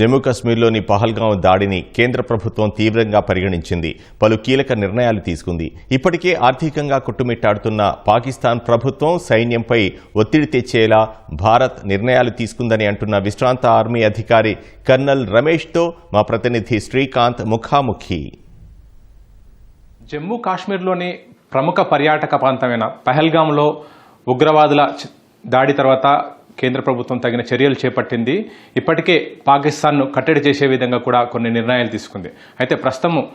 జమ్మూ కశ్మీర్లోని పహల్గాం దాడిని కేంద్ర ప్రభుత్వం తీవ్రంగా పరిగణించింది. పలు కీలక నిర్ణయాలు తీసుకుంది. ఇప్పటికే ఆర్థికంగా కొట్టుమిట్టాడుతున్న పాకిస్తాన్ ప్రభుత్వం సైన్యంపై ఒత్తిడి తెచ్చేలా భారత్ నిర్ణయాలు తీసుకుందని అంటున్న విశ్రాంత ఆర్మీ అధికారి కర్నల్ రమేష్తో మా ప్రతినిధి శ్రీకాంత్ ముఖాముఖి. జమ్మూ కాశ్మీర్లోని ప్రముఖ పర్యాటక ప్రాంతమైన పహల్గాంలో ఉగ్రవాదుల దాడి తర్వాత కేంద్ర ప్రభుత్వం తగిన చర్యలు చేపట్టింది. ఇప్పటికే పాకిస్తాన్ను కట్టడి చేసే విధంగా కూడా కొన్ని నిర్ణయాలు తీసుకుంది. అయితే ప్రస్తుతం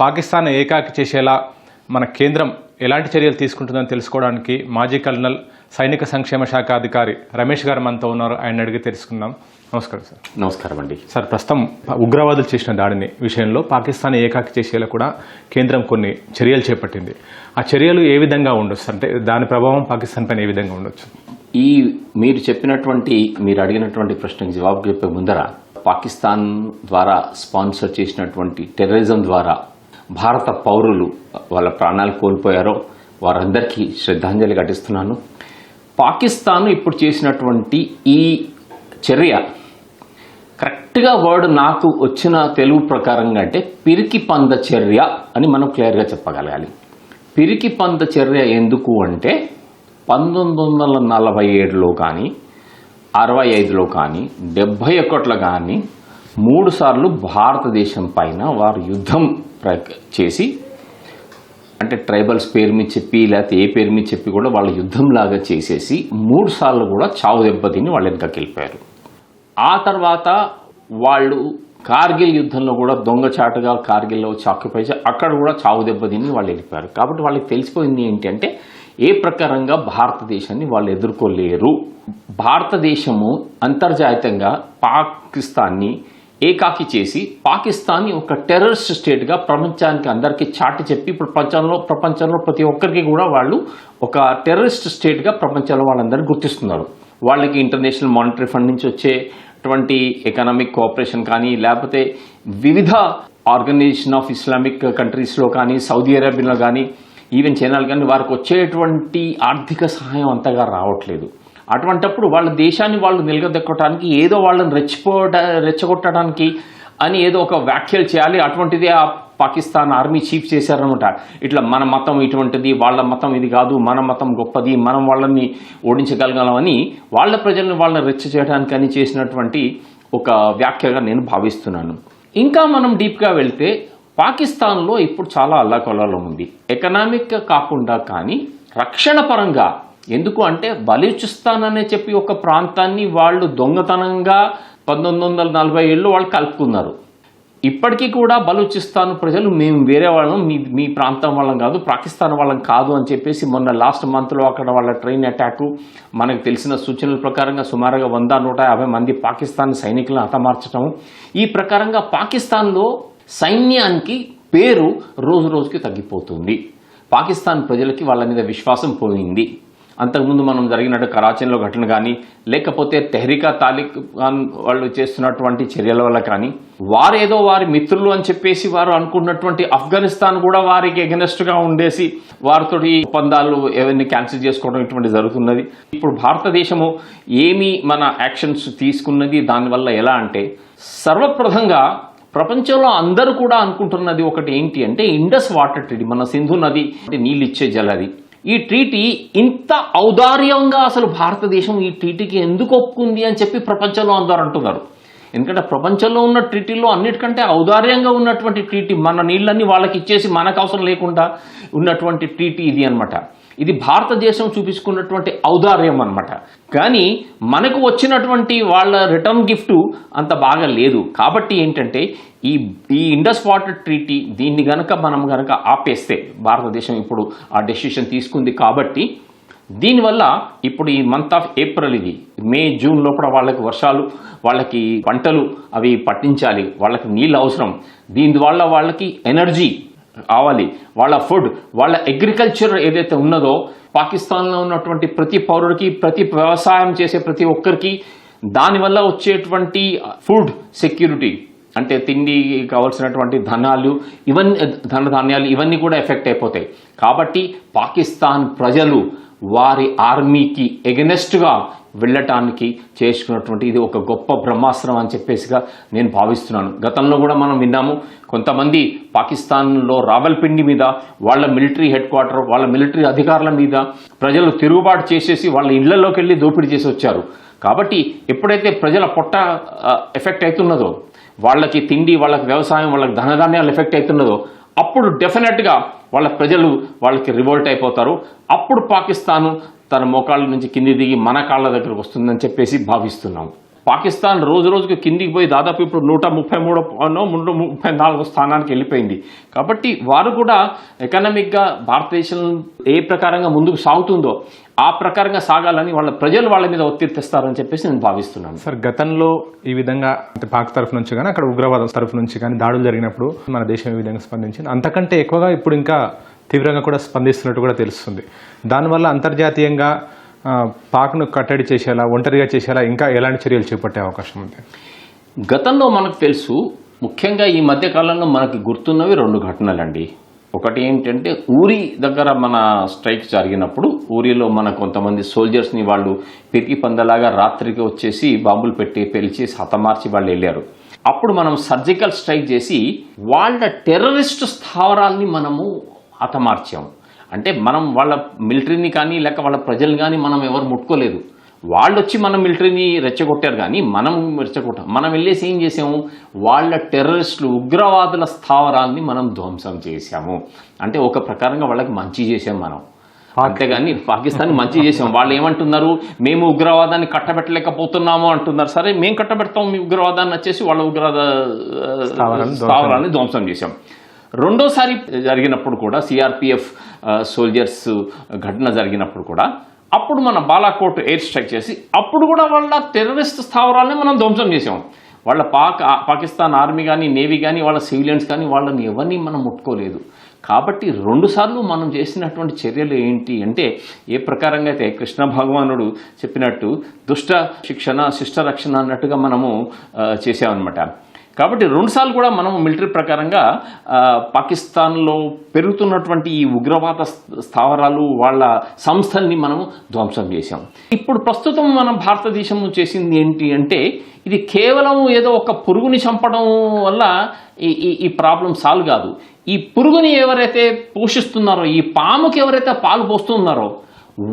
పాకిస్తాన్ ఏకాకి చేసేలా మన కేంద్రం ఎలాంటి చర్యలు తీసుకుంటుందని తెలుసుకోవడానికి మాజీ కల్నల్ సైనిక సంక్షేమ శాఖ అధికారి రమేష్ గారు మనతో ఉన్నారు. ఆయన అడిగి తెలుసుకుందాం. నమస్కారం సార్. నమస్కారం అండి. సార్ ప్రస్తుతం ఉగ్రవాదులు చేసిన దాడిని విషయంలో పాకిస్తాన్ ఏకాకి చేసేలా కూడా కేంద్రం కొన్ని చర్యలు చేపట్టింది. ఆ చర్యలు ఏ విధంగా ఉండొచ్చు? అంటే దాని ప్రభావం పాకిస్తాన్ పైన ఏ విధంగా ఉండొచ్చు? ఈ మీరు చెప్పినటువంటి మీరు అడిగినటువంటి ప్రశ్నకు జవాబు చెప్పే ముందర పాకిస్తాన్ ద్వారా స్పాన్సర్ చేసినటువంటి టెర్రరిజం ద్వారా భారత పౌరులు వాళ్ళ ప్రాణాలు కోల్పోయారో వారందరికీ శ్రద్ధాంజలి ఘటిస్తున్నాను. పాకిస్తాన్ ఇప్పుడు చేసినటువంటి ఈ చర్య కరెక్ట్గా వర్డ్ నాకు వచ్చిన తెలుగు ప్రకారంగా అంటే పిరికి పంద చర్య అని మనం క్లియర్గా చెప్పగలగాలి. పిరికి పంద చర్య ఎందుకు అంటే పంతొమ్మిది వందల నలభై ఏడులో కానీ అరవై ఐదులో కానీ డెబ్భై ఒకటిలో కానీ మూడు సార్లు భారతదేశం పైన వారు యుద్ధం చేసి అంటే ట్రైబల్స్ పేరు మీద చెప్పి లేకపోతే ఏ పేరు మీద చెప్పి కూడా వాళ్ళ యుద్ధంలాగా చేసేసి మూడు సార్లు కూడా చావు దెబ్బతిని వాళ్ళు వెనకకి ఆ తర్వాత వాళ్ళు కార్గిల్ యుద్ధంలో కూడా దొంగచాటుగా కార్గిల్లో చాక్యుపై అక్కడ కూడా చావు దెబ్బతిని వాళ్ళు వెళ్ళిపోయారు. కాబట్టి వాళ్ళకి తెలిసిపోయింది ఏంటంటే ఏ ప్రకారంగా భారతదేశాన్ని వాళ్ళు ఎదుర్కోలేరు? భారతదేశము అంతర్జాతీయంగా పాకిస్తాన్ని ఏకాకి చేసి పాకిస్తాన్ని ఒక టెర్రరిస్ట్ స్టేట్గా ప్రపంచానికి అందరికీ చాటి చెప్పి ప్రపంచంలో ప్రపంచంలో ప్రతి ఒక్కరికి కూడా వాళ్ళు ఒక టెర్రరిస్ట్ స్టేట్గా ప్రపంచంలో వాళ్ళందరినీ గుర్తిస్తున్నారు. వాళ్ళకి ఇంటర్నేషనల్ మానిటరీ ఫండ్ నుంచి వచ్చేటువంటి ఎకనామిక్ కోఆపరేషన్ కానీ లేకపోతే వివిధ ఆర్గనైజేషన్ ఆఫ్ ఇస్లామిక్ కంట్రీస్లో కానీ సౌదీ అరేబియాలో కానీ ఈవెన్ చేయాలి కానీ వారికి వచ్చేటువంటి ఆర్థిక సహాయం అంతగా రావట్లేదు. అటువంటప్పుడు వాళ్ళ దేశాన్ని వాళ్ళు నిలగదెక్కడానికి ఏదో వాళ్ళని రెచ్చిపోట రెచ్చగొట్టడానికి అని ఏదో ఒక వ్యాఖ్యలు చేయాలి. అటువంటిది ఆ పాకిస్తాన్ ఆర్మీ చీఫ్ చేశారనమాట ఇట్లా మన మతం ఇటువంటిది వాళ్ళ మతం ఇది కాదు మన మతం గొప్పది మనం వాళ్ళని ఓడించగలగలమని వాళ్ళ ప్రజలను వాళ్ళని రెచ్చ చేయడానికి అని చేసినటువంటి ఒక వ్యాఖ్యగా నేను భావిస్తున్నాను. ఇంకా మనం డీప్గా వెళ్తే పాకిస్తాన్లో ఇప్పుడు చాలా అల్లాకొల్లాలో ఉంది. ఎకనామిక్ కాకుండా కానీ రక్షణ పరంగా ఎందుకు అంటే బలూచిస్తాన్ అనే చెప్పి ఒక ప్రాంతాన్ని వాళ్ళు దొంగతనంగా పంతొమ్మిది వందల నలభై ఏళ్ళు వాళ్ళు కలుపుకున్నారు. ఇప్పటికీ కూడా బలూచిస్తాన్ ప్రజలు మేము వేరే వాళ్ళం మీ మీ ప్రాంతం వాళ్ళం కాదు పాకిస్తాన్ వాళ్ళం కాదు అని చెప్పేసి మొన్న లాస్ట్ మంత్లో అక్కడ వాళ్ళ ట్రైన్ అటాకు మనకు తెలిసిన సూచనల ప్రకారంగా సుమారుగా వంద నూట యాభై మంది పాకిస్తాన్ సైనికులను హతమార్చడం ఈ ప్రకారంగా పాకిస్తాన్లో సైన్యానికి పేరు రోజు రోజుకి తగ్గిపోతుంది. పాకిస్తాన్ ప్రజలకి వాళ్ళ మీద విశ్వాసం పోయింది. అంతకుముందు మనం జరిగినట్టు కరాచీలో ఘటన కానీ లేకపోతే తెహ్రికా తాలిబాన్ వాళ్ళు చేస్తున్నటువంటి చర్యల వల్ల కానీ వారేదో వారి మిత్రులు అని చెప్పేసి వారు అనుకున్నటువంటి ఆఫ్ఘనిస్తాన్ కూడా వారికి ఎగనెస్ట్గా ఉండేసి వారితో ఒప్పందాలు ఏవన్నీ క్యాన్సిల్ చేసుకోవడం ఇటువంటి జరుగుతున్నది. ఇప్పుడు భారతదేశము ఏమి మన యాక్షన్స్ తీసుకున్నది దానివల్ల ఎలా అంటే సర్వప్రథంగా ప్రపంచంలో అందరూ కూడా అనుకుంటున్నది ఒకటి ఏంటి అంటే ఇండస్ వాటర్ ట్రీటీ మన సింధు నది అంటే నీళ్ళు ఇచ్చే జలది ఈ ట్రీటీ ఇంత ఔదార్యంగా అసలు భారతదేశం ఈ ట్రీటీకి ఎందుకు ఒప్పుకుంది అని చెప్పి ప్రపంచంలో అందరూ అంటున్నారు. ఎందుకంటే ప్రపంచంలో ఉన్న ట్రీటీలో అన్నిటికంటే ఔదార్యంగా ఉన్నటువంటి ట్రీటీ మన నీళ్ళన్నీ వాళ్ళకి ఇచ్చేసి మనకు అవసరం లేకుండా ఉన్నటువంటి ట్రీటీ ఇది అన్నమాట. ఇది భారతదేశం చూపించుకున్నటువంటి ఔదార్యం అన్నమాట. కానీ మనకు వచ్చినటువంటి వాళ్ళ రిటర్న్ గిఫ్ట్ అంత బాగా లేదు. కాబట్టి ఏంటంటే ఈ ఈ ఇండస్ వాటర్ ట్రీటీ దీన్ని గనక మనం గనక ఆపేస్తే భారతదేశం ఇప్పుడు ఆ డెసిషన్ తీసుకుంది కాబట్టి దీనివల్ల ఇప్పుడు ఈ మంత్ ఆఫ్ ఏప్రిల్ ఇది. మే జూన్ లోపల వాళ్ళకి వర్షాలు వాళ్ళకి పంటలు అవి పట్టించాలి. వాళ్ళకి నీళ్ళు అవసరం. దీనివల్ల వాళ్ళకి ఎనర్జీ కావాలి. వాళ్ళ ఫుడ్ వాళ్ళ అగ్రికల్చర్ ఏదైతే ఉన్నదో పాకిస్తాన్లో ఉన్నటువంటి ప్రతి పౌరుడికి ప్రతి వ్యవసాయం చేసే ప్రతి ఒక్కరికి దానివల్ల వచ్చేటువంటి ఫుడ్ సెక్యూరిటీ అంటే తిండి కావాల్సినటువంటి ధనాలు ఇవన్నీ ధనధాన్యాలు ఇవన్నీ కూడా ఎఫెక్ట్ అయిపోతాయి. కాబట్టి పాకిస్తాన్ ప్రజలు వారి ఆర్మీకి ఎగనెస్ట్గా వెళ్ళటానికి చేసుకున్నటువంటి ఇది ఒక గొప్ప బ్రహ్మాస్త్రం అని చెప్పేసిగా నేను భావిస్తున్నాను. గతంలో కూడా మనం విన్నాము కొంతమంది పాకిస్తాన్లో రావల్పిండి మీద వాళ్ళ మిలిటరీ హెడ్ క్వార్టర్ వాళ్ళ మిలిటరీ అధికారుల మీద ప్రజలు తిరుగుబాటు చేసేసి వాళ్ళ ఇళ్ళలోకి వెళ్ళి దోపిడీ చేసి వచ్చారు. కాబట్టి ఎప్పుడైతే ప్రజల పొట్ట ఎఫెక్ట్ అవుతున్నదో వాళ్ళకి తిండి వాళ్ళకి వ్యవసాయం వాళ్ళకి ధనధాన్యాలు ఎఫెక్ట్ అవుతున్నదో అప్పుడు డెఫినెట్గా వాళ్ళ ప్రజలు వాళ్ళకి రివోల్ట్ అయిపోతారు. అప్పుడు పాకిస్తాను తన మోకాళ్ళ నుంచి కింది దిగి మన కాళ్ళ దగ్గరకు వస్తుందని చెప్పేసి భావిస్తున్నాం. పాకిస్తాన్ రోజు రోజుకు కిందికి పోయి దాదాపు ఇప్పుడు నూట ముప్పై మూడో నూట ముప్పై నాలుగో స్థానానికి వెళ్ళిపోయింది. కాబట్టి వారు కూడా ఎకనామిక్గా భారతదేశం ఏ ప్రకారంగా ముందుకు సాగుతుందో ఆ ప్రకారంగా సాగాలని వాళ్ళ ప్రజలు వాళ్ళ మీద ఒత్తిడి తెస్తారని చెప్పేసి నేను భావిస్తున్నాను. సార్ గతంలో ఈ విధంగా అంటే పాక్ తరఫు నుంచి కానీ అక్కడ ఉగ్రవాదం తరఫు నుంచి కానీ దాడులు జరిగినప్పుడు మన దేశం ఈ విధంగా స్పందించింది. అంతకంటే ఎక్కువగా ఇప్పుడు ఇంకా తీవ్రంగా కూడా స్పందిస్తున్నట్టు కూడా తెలుస్తుంది. దానివల్ల అంతర్జాతీయంగా పాక్ను కట్టడి చేసేలా ఒంటరిగా చేసేలా ఇంకా ఎలాంటి చర్యలు చేపట్టే అవకాశం ఉంది? గతంలో మనకు తెలుసు ముఖ్యంగా ఈ మధ్య కాలంలో మనకి గుర్తున్నవి రెండు ఘటనలండి. ఒకటి ఏంటంటే ఊరి దగ్గర మన స్ట్రైక్ జరిగినప్పుడు ఊరిలో మన కొంతమంది సోల్జర్స్ని వాళ్ళు పిరికి పందలాగా రాత్రికి వచ్చేసి బాంబులు పెట్టి పెలిచి హతమార్చి వాళ్ళు వెళ్ళారు. అప్పుడు మనం సర్జికల్ స్ట్రైక్ చేసి వాళ్ళ టెర్రరిస్ట్ స్థావరాల్ని మనము హతమార్చాం అంటే మనం వాళ్ళ మిలిటరీని కానీ లేక వాళ్ళ ప్రజల్ని కానీ మనం ఎవరు ముట్టుకోలేదు. వాళ్ళు వచ్చి మన మిలిటరీని రెచ్చగొట్టారు కానీ మనం రెచ్చగొట్టాం. మనం వెళ్ళేసి ఏం చేసాము? వాళ్ళ టెర్రరిస్టులు ఉగ్రవాదుల స్థావరాల్ని మనం ధ్వంసం చేశాము. అంటే ఒక ప్రకారంగా వాళ్ళకి మంచి చేసాం మనం. అంతేగాని పాకిస్తాన్ మంచి చేసాం వాళ్ళు ఏమంటున్నారు మేము ఉగ్రవాదాన్ని కట్టబెట్టలేకపోతున్నాము అంటున్నారు. సరే మేము కట్టబెడతాం మీ ఉగ్రవాదాన్ని వచ్చేసి వాళ్ళ ఉగ్రవాద ఆ, స్థావరాన్ని ధ్వంసం స్థావరాన్ని ధ్వంసం చేశాం. రెండోసారి జరిగినప్పుడు కూడా సిఆర్పిఎఫ్ సోల్జర్స్ ఘటన జరిగినప్పుడు కూడా అప్పుడు మన బాలాకోట్ ఎయిర్ స్ట్రైక్ చేసి అప్పుడు కూడా వాళ్ళ టెర్రరిస్ట్ స్థావరాలని మనం ధ్వంసం చేసాం వాళ్ళ పాక్ పాకిస్తాన్ ఆర్మీ కానీ నేవీ కానీ వాళ్ళ సివిలియన్స్ కానీ వాళ్ళని ఎవరిని మనం ముట్టుకోలేదు. కాబట్టి రెండుసార్లు మనం చేసినటువంటి చర్యలు ఏంటి అంటే ఏ ప్రకారంగా అయితే కృష్ణ భగవానుడు చెప్పినట్టు దుష్ట శిక్షణ శిష్ట రక్షణ అన్నట్టుగా మనము చేసామన్నమాట. కాబట్టి రెండుసార్లు కూడా మనం మిలిటరీ ప్రకారంగా పాకిస్తాన్లో పెరుగుతున్నటువంటి ఈ ఉగ్రవాద స్థావరాలు వాళ్ళ సంస్థల్ని మనం ధ్వంసం చేశాం. ఇప్పుడు ప్రస్తుతం మనం భారతదేశం చేసింది ఏంటి అంటే ఇది కేవలం ఏదో ఒక పురుగుని చంపడం వల్ల ఈ ఈ ఈ ప్రాబ్లం సాల్వ్ కాదు. ఈ పురుగుని ఎవరైతే పోషిస్తున్నారో ఈ పాముకి ఎవరైతే పాలు పోస్తున్నారో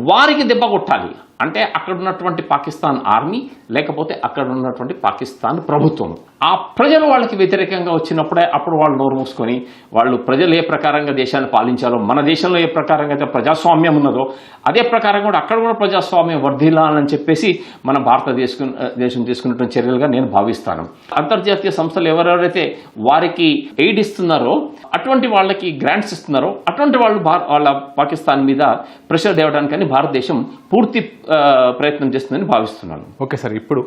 వారికి దెబ్బ కొట్టాలి. అంటే అక్కడ ఉన్నటువంటి పాకిస్తాన్ ఆర్మీ లేకపోతే అక్కడ ఉన్నటువంటి పాకిస్తాన్ ప్రభుత్వం. ఆ ప్రజలు వాళ్ళకి వ్యతిరేకంగా వచ్చినప్పుడే అప్పుడు వాళ్ళు నోరు మూసుకొని వాళ్ళు ప్రజలు ఏ ప్రకారంగా దేశాన్ని పాలించాలో మన దేశంలో ఏ ప్రకారంగా అయితే ప్రజాస్వామ్యం ఉన్నదో అదే ప్రకారం కూడా అక్కడ కూడా ప్రజాస్వామ్యం వర్ధిల్లాలని చెప్పేసి మన భారతదేశం దేశం తీసుకున్నటువంటి చర్యలుగా నేను భావిస్తాను. అంతర్జాతీయ సంస్థలు ఎవరెవరైతే వారికి ఎయిడ్ ఇస్తున్నారో అటువంటి వాళ్ళకి గ్రాంట్స్ ఇస్తున్నారో అటువంటి వాళ్ళు వాళ్ళ పాకిస్తాన్ మీద ప్రెషర్ తేవడానికని భారతదేశం పూర్తి ప్రయత్నం చేస్తుందని భావిస్తున్నాను. ఓకే సార్ ఇప్పుడు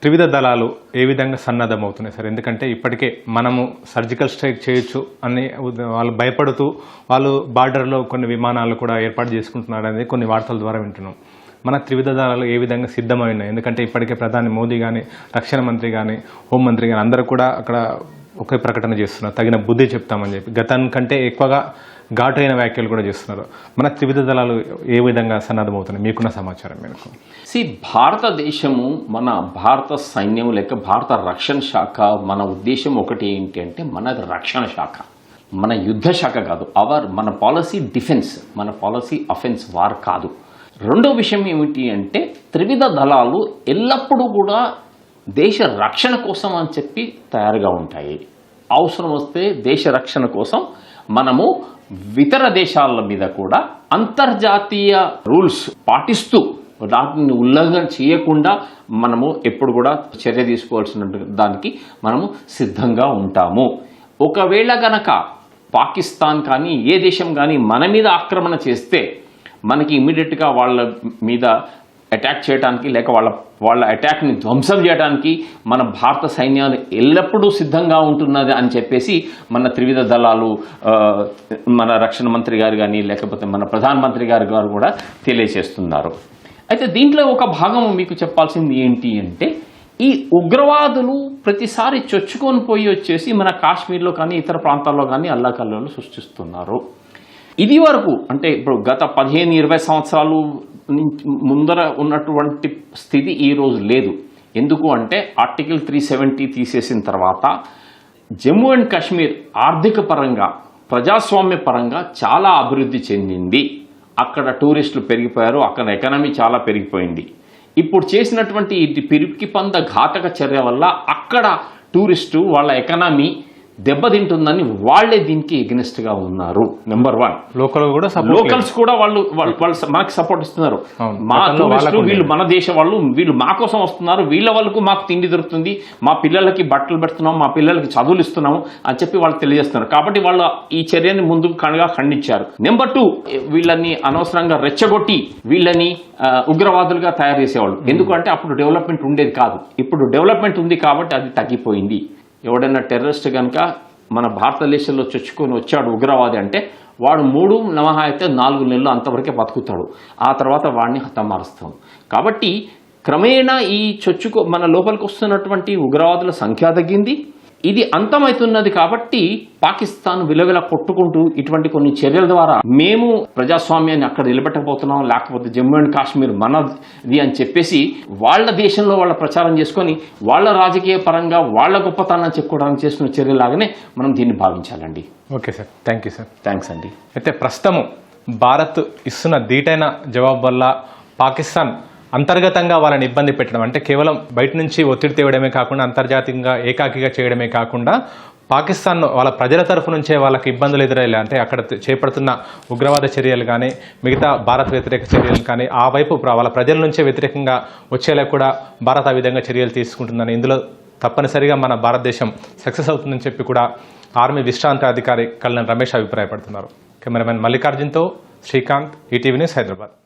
త్రివిధ దళాలు ఏ విధంగా సన్నద్ధమవుతున్నాయి సార్? ఎందుకంటే ఇప్పటికే మనము సర్జికల్ స్ట్రైక్ చేయొచ్చు అని వాళ్ళు భయపడుతూ వాళ్ళు బార్డర్లో కొన్ని విమానాలు కూడా ఏర్పాటు చేసుకుంటున్నారు అనేది కొన్ని వార్తల ద్వారా వింటున్నాం. మన త్రివిధ దళాలు ఏ విధంగా సిద్ధమై ఉన్నాయి ఎందుకంటే ఇప్పటికే ప్రధాని మోదీ కానీ రక్షణ మంత్రి కానీ హోంమంత్రి కానీ అందరూ కూడా అక్కడ ఒకే ప్రకటన చేస్తున్నారు. తగిన బుద్ధి చెప్తామని చెప్పి. గతానికంటే ఎక్కువగా ఘాటైన వ్యాఖ్యలు కూడా చేస్తున్నారు. మన త్రివిధ దళాలు ఏ విధంగా సన్నద్ధమవుతున్నాయి? మీకున్న సమాచారం మేరకు. సి భారతదేశము మన భారత సైన్యం లేక భారత రక్షణ శాఖ మన ఉద్దేశం ఒకటి ఏంటి అంటే మన రక్షణ శాఖ. మన యుద్ధ శాఖ కాదు. అవర్ మన పాలసీ డిఫెన్స్ మన పాలసీ అఫెన్స్ వార్ కాదు. రెండో విషయం ఏమిటి అంటే త్రివిధ దళాలు ఎల్లప్పుడూ కూడా దేశ రక్షణ కోసం అని చెప్పి తయారుగా ఉంటాయి. అవసరం వస్తే దేశ రక్షణ కోసం మనము ఇతర దేశాల మీద కూడా అంతర్జాతీయ రూల్స్ పాటిస్తూ వాటిని ఉల్లంఘన చేయకుండా మనము ఎప్పుడు కూడా చర్య తీసుకోవాల్సిన దానికి మనము సిద్ధంగా ఉంటాము. ఒకవేళ గనక పాకిస్తాన్ కానీ ఏ దేశం కానీ మన మీద ఆక్రమణ చేస్తే మనకి ఇమీడియట్గా వాళ్ళ మీద అటాక్ చేయడానికి లేక వాళ్ళ వాళ్ళ అటాక్ని ధ్వంసం చేయడానికి మన భారత సైన్యాలు ఎల్లప్పుడూ సిద్ధంగా ఉంటున్నది అని చెప్పేసి మన త్రివిధ దళాలు మన రక్షణ మంత్రి గారు కానీ లేకపోతే మన ప్రధానమంత్రి గారు గారు కూడా తెలియజేస్తున్నారు. అయితే దీంట్లో ఒక భాగం మీకు చెప్పాల్సింది ఏంటి అంటే ఈ ఉగ్రవాదులు ప్రతిసారి చొచ్చుకొని పోయి వచ్చేసి మన కాశ్మీర్లో కానీ ఇతర ప్రాంతాల్లో కానీ అల్లాకల్లోలు సృష్టిస్తున్నారు. ఇది వరకు అంటే ఇప్పుడు గత పదిహేను ఇరవై సంవత్సరాలు ముందర ఉన్నటువంటి స్థితి ఈ రోజు లేదు. ఎందుకు అంటే ఆర్టికల్ త్రీ సెవెంటీ తీసేసిన తర్వాత జమ్మూ అండ్ కాశ్మీర్ ఆర్థిక పరంగా ప్రజాస్వామ్య పరంగా చాలా అభివృద్ధి చెందింది. అక్కడ టూరిస్టులు పెరిగిపోయారు అక్కడ ఎకనమీ చాలా పెరిగిపోయింది. ఇప్పుడు చేసినటువంటి ఈ పిరికి పంద ఘాతక చర్య వల్ల అక్కడ టూరిస్టు వాళ్ళ ఎకనామీ దెబ్బతింటుందని వాళ్ళే దీనికి ఎగ్నెస్ట్గా ఉన్నారు. నెంబర్ వన్ లోకల్ కూడా లోకల్స్ కూడా వాళ్ళు వాళ్ళు మనకి సపోర్ట్ ఇస్తున్నారు. మా టూరిస్టులు వీళ్ళు మన దేశం వాళ్ళు వీళ్ళు మా కోసం వస్తున్నారు వీళ్ళ వాళ్ళకు మాకు తిండి దొరుకుతుంది మా పిల్లలకి బట్టలు పెడుతున్నాం మా పిల్లలకి చదువులు ఇస్తున్నాము అని చెప్పి వాళ్ళు తెలియజేస్తున్నారు. కాబట్టి వాళ్ళు ఈ చర్యని ముందుకు కనుగా ఖండించారు. నెంబర్ టూ వీళ్ళని అనవసరంగా రెచ్చగొట్టి వీళ్ళని ఉగ్రవాదులుగా తయారు చేసేవాళ్ళు. ఎందుకంటే అప్పుడు డెవలప్మెంట్ ఉండేది కాదు. ఇప్పుడు డెవలప్మెంట్ ఉంది కాబట్టి అది తగ్గిపోయింది. ఎవడైనా టెర్రరిస్ట్ కనుక మన భారతదేశంలో చొచ్చుకొని వచ్చాడు ఉగ్రవాది అంటే వాడు మూడు నమహా అయితే నాలుగు నెలలు అంతవరకే బతుకుతాడు. ఆ తర్వాత వాడిని హతమారుస్తాం కాబట్టి క్రమేణా ఈ చొచ్చుకో మన లోపలికి వస్తున్నటువంటి ఉగ్రవాదుల సంఖ్య తగ్గింది. ఇది అంతమవుతున్నది కాబట్టి పాకిస్తాన్ విలవిల కొట్టుకుంటూ ఇటువంటి కొన్ని చర్యల ద్వారా మేము ప్రజాస్వామ్యాన్ని అక్కడ నిలబెట్టకపోతున్నాం లేకపోతే జమ్మూ అండ్ కాశ్మీర్ మనది అని చెప్పేసి వాళ్ళ దేశంలో వాళ్ళ ప్రచారం చేసుకొని వాళ్ళ రాజకీయ పరంగా వాళ్ళ గొప్పతనాన్ని చెప్పుకోవడానికి చేస్తున్న చర్యలాగానే మనం దీన్ని భావించాలండి. Okay sir. Thank you sir. Thanks అండి. అయితే ప్రస్తుతం భారత్ ఇస్తున్న ధీటైన జవాబు వల్ల పాకిస్తాన్ అంతర్గతంగా వాళ్ళని ఇబ్బంది పెట్టడం అంటే కేవలం బయట నుంచి ఒత్తిడి తేవడమే కాకుండా అంతర్జాతీయంగా ఏకాకిగా చేయడమే కాకుండా పాకిస్తాన్ వాళ్ళ ప్రజల తరఫు నుంచే వాళ్ళకి ఇబ్బందులు ఎదురయ్యాయి. అంటే అక్కడ చేపడుతున్న ఉగ్రవాద చర్యలు కానీ మిగతా భారత్ వ్యతిరేక చర్యలు కానీ ఆ వైపు ప్ర- వాళ్ళ ప్రజల నుంచే వ్యతిరేకంగా వచ్చేలా కూడా భారత్ ఆ విధంగా చర్యలు తీసుకుంటుందని ఇందులో తప్పనిసరిగా మన భారతదేశం సక్సెస్ అవుతుందని చెప్పి కూడా ఆర్మీ విశ్రాంత అధికారి కళ్యాణ్ రమేష్ అభిప్రాయపడుతున్నారు. కెమెరామెన్ మల్లికార్జున్తో శ్రీకాంత్ ఈటీవీ న్యూస్ హైదరాబాద్.